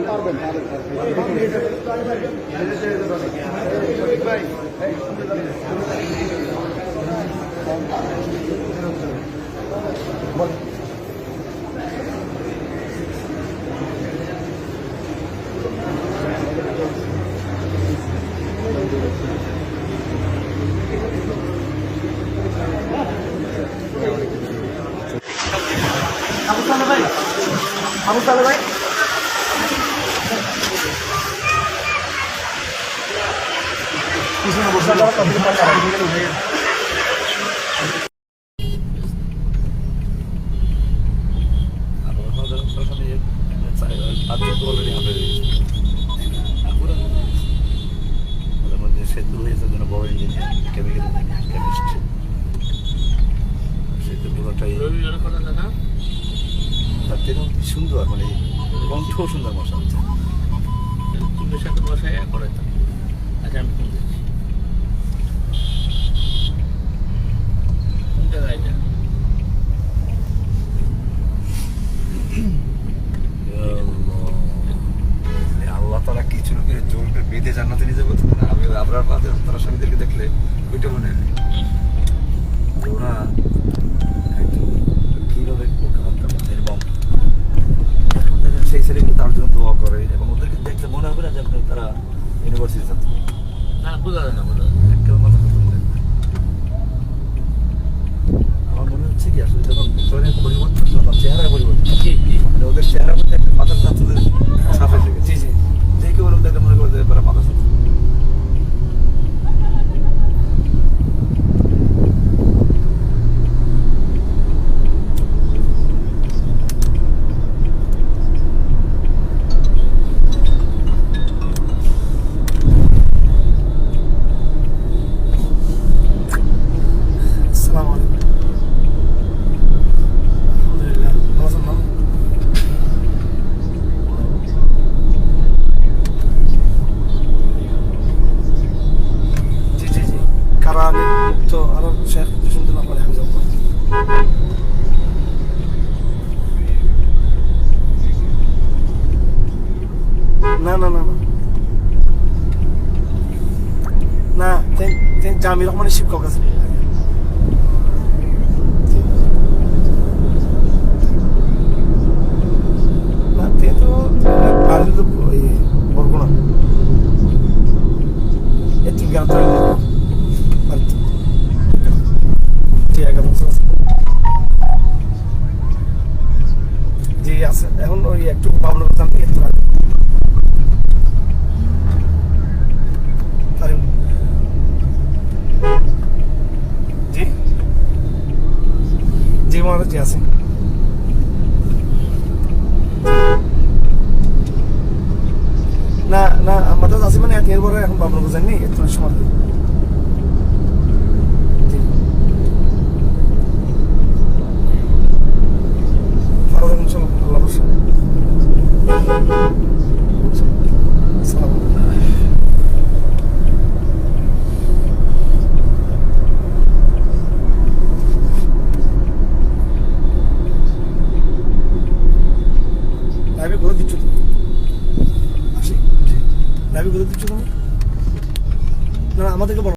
পারবেন ভাই আবু সালে ভাই আবু সালে ভাই সেতু হয়েছে যেন বড় ইঞ্জিনিয়ার কেমিক্যাল কেমিস্ট্রি সেতু পুরোটাই তার তেমন সুন্দর মানে কণ্ঠ সুন্দর মশা হচ্ছে সাথে বসায় করে আচ্ছা আমি কিছু বেঁধে জান্নাতে নিয়ে যাব না আমি আবরার বাদে তারা স্বামীদেরকে দেখলে ওইটা মনে হয়। ওরা কীভাবে কথাবার্তা বলে এবং এখন দেখেন সেই ছেলেগুলো তার জন্য দোয়া করে এবং ওদেরকে দেখলে মনে হবে না যে আপনার তারা ইউনিভার্সিটি ছাত্র। না বোঝা যায় না বোঝা। আমার মনে হচ্ছে কি আসলে যখন পরিবর্তন চেহারা পরিবর্তন মানে ওদের চেহারা না না না না। জামির রহমানের শিক্ষক আছে। এখন ওই একটু ভাবনা করতাম জি মহারাজ আছে না না আমাদের আছে মানে এর পরে এখন বাবনগর বুঝেননি? একটু সময় কোথায় দিচ্ছ তোমার না আমাদেরকে বলো।